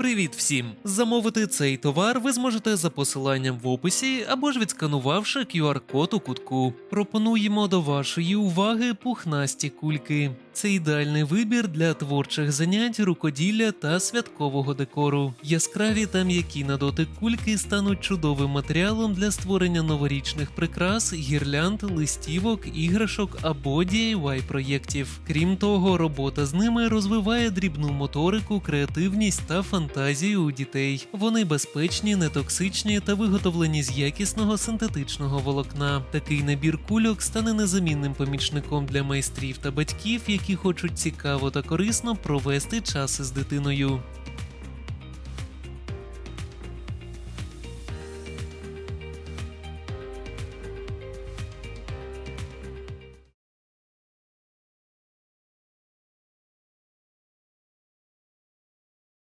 Привіт всім! Замовити цей товар ви зможете за посиланням в описі або ж відсканувавши QR-код у кутку. Пропонуємо до вашої уваги пухнасті кульки. Це ідеальний вибір для творчих занять, рукоділля та святкового декору. Яскраві та м'які на дотик кульки стануть чудовим матеріалом для створення новорічних прикрас, гірлянд, листівок, іграшок або DIY проєктів. Крім того, робота з ними розвиває дрібну моторику, креативність та фантазію у дітей. Вони безпечні, нетоксичні та виготовлені з якісного синтетичного волокна. Такий набір кульок стане незамінним помічником для майстрів та батьків, які хочуть цікаво та корисно провести час із дитиною.